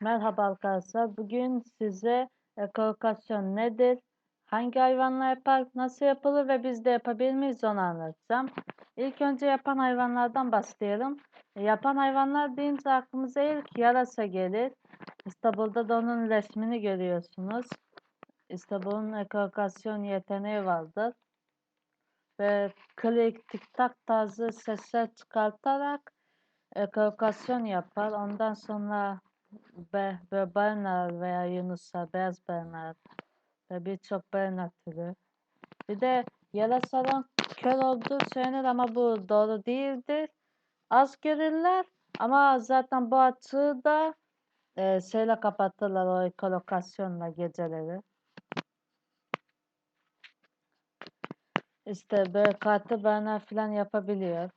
Merhaba arkadaşlar. Bugün size ekolokasyon nedir, hangi hayvanlar yapar, nasıl yapılır ve biz de yapabilir miyiz onu anlatacağım. İlk önce yapan hayvanlardan başlayalım. Yapan hayvanlar deyince aklımıza ilk yarasa gelir. İşte burada da onun resmini görüyorsunuz. İşte bunun ekolokasyon yeteneği vardır. Ve klik, tik tak tarzı sesler çıkartarak ekolokasyon yapar. Ondan sonra Be, ve balinalar veya yunuslar, beyaz balinalar ve birçok balina türü. Bir de yarasaların kör olduğu söylenir ama bu doğru değildir. Az görürler ama zaten bu açığı da e, şeyle kapatırlar o ekolokasyonla geceleri. İşte böyle katil balina falan yapabiliyor.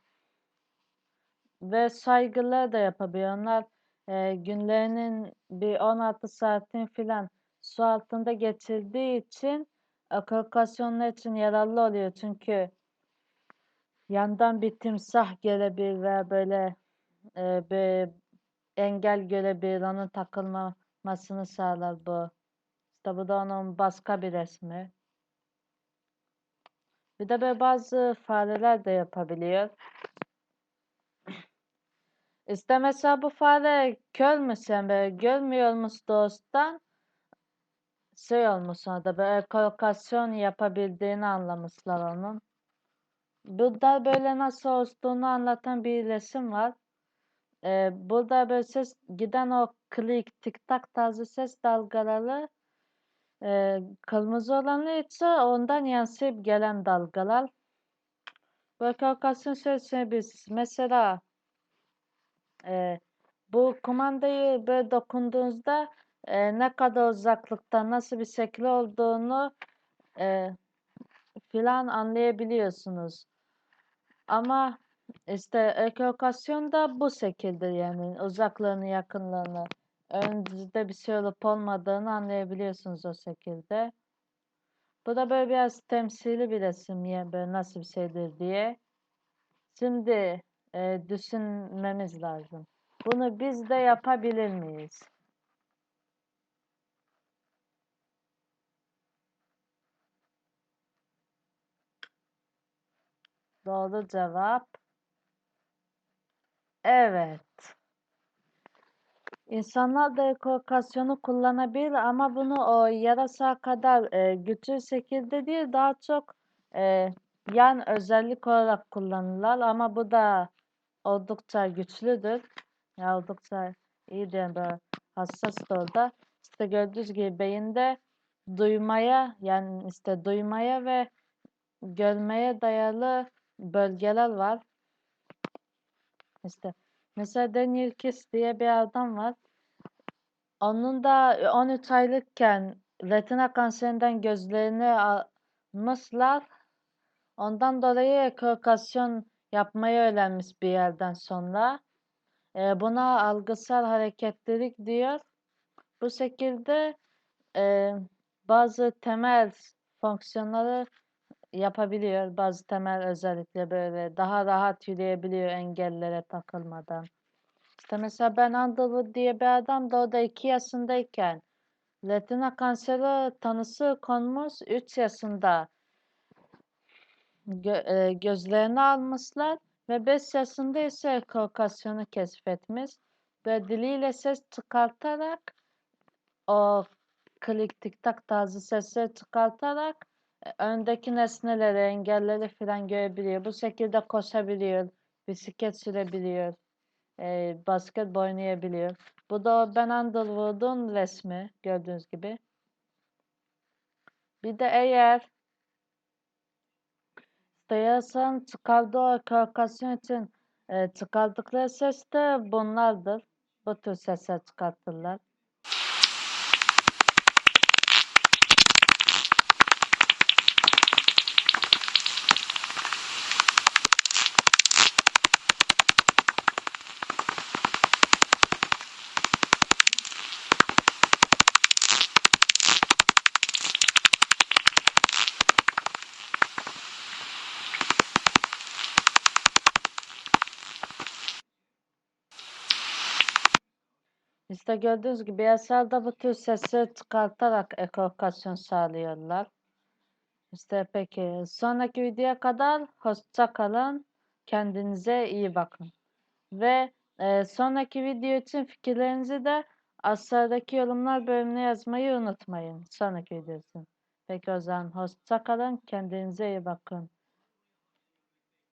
Ve saygılar da yapabiliyor. Onlar e, günlerinin bir 16 saatin filan su altında geçirdiği için akrokasyonlar için yararlı oluyor. Çünkü yandan bir timsah gelebilir veya böyle e, bir engel görebilir. Onun takılmamasını sağlar bu. İşte bu da onun başka bir resmi. Bir de böyle bazı fareler de yapabiliyor. İşte mesela bu fare kör mü sen böyle görmüyor musun dosttan? Şey olmuş da böyle kolokasyon yapabildiğini anlamışlar onun. Burada böyle nasıl olduğunu anlatan bir resim var. Ee, burada böyle ses giden o klik tik tak tarzı ses dalgaları e, kırmızı olanı ise ondan yansıyıp gelen dalgalar. Böyle kolokasyon sesini biz mesela e, bu kumandayı böyle dokunduğunuzda e, ne kadar uzaklıkta nasıl bir şekil olduğunu e, filan anlayabiliyorsunuz. Ama işte ekolokasyon da bu şekilde yani uzaklığını yakınlığını önünüzde bir şey olup olmadığını anlayabiliyorsunuz o şekilde. Bu da böyle biraz temsili bir resim ya böyle nasıl bir şeydir diye. Şimdi e, düşünmemiz lazım. Bunu biz de yapabilir miyiz? Doğru cevap. Evet. İnsanlar da ekolokasyonu kullanabilir ama bunu o yarasa kadar e, güçlü şekilde değil daha çok e, yan özellik olarak kullanırlar ama bu da oldukça güçlüdür. Ya oldukça iyi diye böyle hassas da orada. İşte gördüğünüz gibi beyinde duymaya yani işte duymaya ve görmeye dayalı bölgeler var. İşte mesela Daniel Kiss diye bir adam var. Onun da 13 aylıkken retina kanserinden gözlerini almışlar. Ondan dolayı ekokasyon yapmayı öğrenmiş bir yerden sonra. E, buna algısal hareketlilik diyor. Bu şekilde e, bazı temel fonksiyonları yapabiliyor. Bazı temel özellikle böyle daha rahat yürüyebiliyor engellere takılmadan. İşte mesela ben Underwood diye bir adam da o da 2 yaşındayken retina kanseri tanısı konmuş 3 yaşında Gö e, gözlerini almışlar ve 5 yaşında ise ekokasyonu keşfetmiş ve diliyle ses çıkartarak o klik tik tak tarzı sesleri çıkartarak e, öndeki nesneleri, engelleri falan görebiliyor. Bu şekilde koşabiliyor, bisiklet sürebiliyor, e, basketbol oynayabiliyor. Bu da Ben Underwood'un resmi gördüğünüz gibi. Bir de eğer Dayasan çıkardığı kalkasyon için e, çıkardıkları ses de bunlardır. Bu tür sesler çıkartırlar. İşte gördüğünüz gibi yasada bu tür sesleri çıkartarak ekolokasyon sağlıyorlar. İşte peki sonraki videoya kadar hoşça kalın. Kendinize iyi bakın. Ve e, sonraki video için fikirlerinizi de aşağıdaki yorumlar bölümüne yazmayı unutmayın. Sonraki video için. Peki o zaman hoşça kalın. Kendinize iyi bakın.